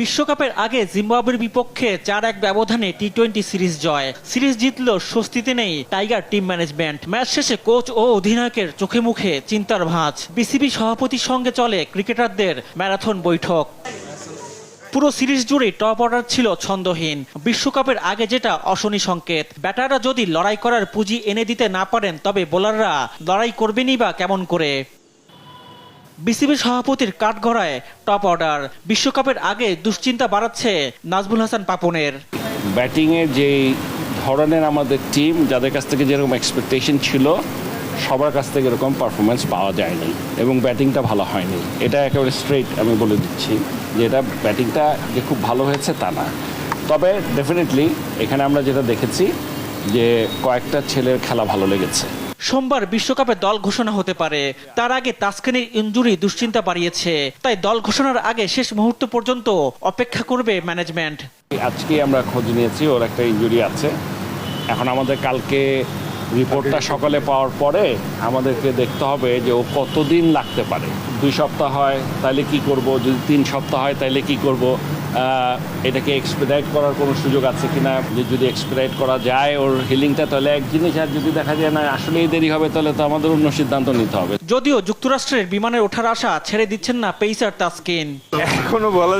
বিশ্বকাপের আগে জিম্বাবুয়ের বিপক্ষে চার এক ব্যবধানে টি টোয়েন্টি সিরিজ জয়। সিরিজ জিতল স্বস্তিতে নেই টাইগার টিম ম্যানেজমেন্ট। ম্যাচ শেষে কোচ ও অধিনায়কের চোখে মুখে চিন্তার ভাঁজ। বিসিবি সভাপতির সঙ্গে চলে ক্রিকেটারদের ম্যারাথন বৈঠক। পুরো সিরিজ জুড়ে টপ অর্ডার ছিল ছন্দহীন। বিশ্বকাপের আগে যেটা অশনি সংকেত। ব্যাটাররা যদি লড়াই করার পুঁজি এনে দিতে না পারেন, তবে বোলাররা লড়াই করবেনই বা কেমন করে? বিসিবি সভাপতির কাঠগড়ায় টপ অর্ডার। বিশ্বকাপের আগে দুশ্চিন্তা বাড়াচ্ছে নাজমুল হাসান পাপনের। ব্যাটিংয়ের যে ধরনের আমাদের টিম, যাদের কাছ থেকে যেরকম এক্সপেকটেশন ছিল, সবার কাছ থেকে এরকম পারফরমেন্স পাওয়া যায়নি এবং ব্যাটিংটা ভালো হয়নি। এটা একেবারে স্ট্রেট আমি বলে দিচ্ছি যে এটা ব্যাটিংটা যে খুব ভালো হয়েছে তা না। তবে ডেফিনেটলি এখানে আমরা যেটা দেখেছি যে কয়েকটা ছেলের খেলা ভালো লেগেছে। সোমবার বিশ্বকাপে দল ঘোষণা হতে পারে। তার আগে তাসকানির ইঞ্জুরি দুশ্চিন্তা বাড়িয়েছে। তাই দল ঘোষণার আগে শেষ মুহূর্ত পর্যন্ত অপেক্ষা করবে ম্যানেজমেন্ট। আজকে আমরা খোঁজ নিয়েছি, ওর একটা ইঞ্জুরি আছে। এখন আমাদের কালকে রিপোর্টটা সকালে পাওয়ার পরে আমাদেরকে দেখতে হবে যে ও কতদিন লাগতে পারে। দুই সপ্তাহ হয় তাহলে কি করব? যদি তিন সপ্তাহ হয় তাহলে কি করব? এটাকে এক্সপেডাইট করার কোনো সুযোগ আছে কিনা? যে যদি এক্সপেডাইট করা যায় ওর হিলিংটা তাহলে এক জিনিস আর যদি দেখা যায় না আসলেই দেরি হবে তাহলে তো আমাদের অন্য সিদ্ধান্ত নিতে হবে। যদিও যুক্তরাষ্ট্রের বিমানের ওঠার আশা ছেড়ে দিচ্ছেন না পেইসার তাসকিন। এখনও বলা